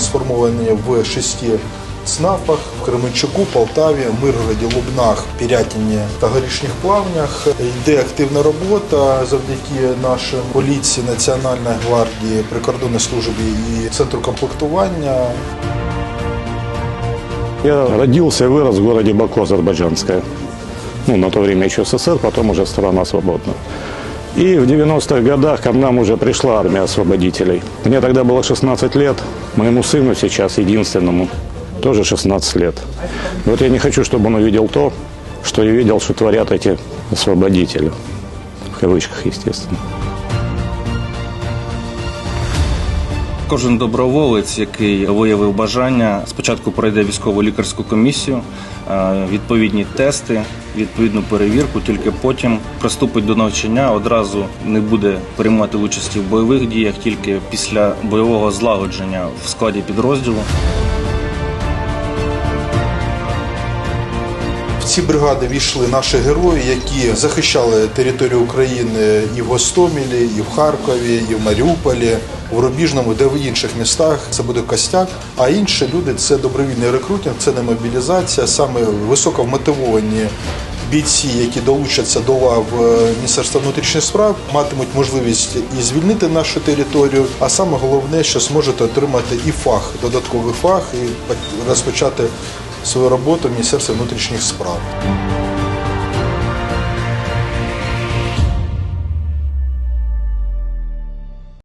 сформовані в шести ЦНАПах в Кременчуку, Полтаві, Миргороді, Лубнах, Пірятіні та Горішніх Плавнях. Йде активна робота завдяки нашим поліції, Національної гвардії, прикордонній службі і центру комплектування. Я родился и вырос в городе Баку, Азербайджанская. Ну, на то время еще СССР, потом уже страна свободна. И в 90-х годах к нам уже пришла армия освободителей. Мне тогда было 16 лет, моему сыну сейчас, единственному, тоже 16 лет. И вот я не хочу, чтобы он увидел то, что я видел, что творят эти освободители. В кавычках, естественно. Кожен доброволець, який виявив бажання, спочатку пройде військово лікарську комісію, е, відповідні тести, відповідну перевірку, тільки потім приступить до навчання. Одразу не буде приймати участі в бойових діях, тільки після бойового злагодження в складі підрозділу. Ці бригади війшли наші герої, які захищали територію України і в Гостомелі, і в Харкові, і в Маріуполі, в Рубіжному, де в інших містах. Це буде костяк. А інші люди це добровільний рекрутинг, це не мобілізація, саме високо вмотивовані. Бійці, які долучаться до лав е, Міністерства внутрішніх справ, матимуть можливість і звільнити нашу територію. А саме головне, що зможете отримати і фах, додатковий фах, і розпочати свою роботу в Міністерстві внутрішніх справ.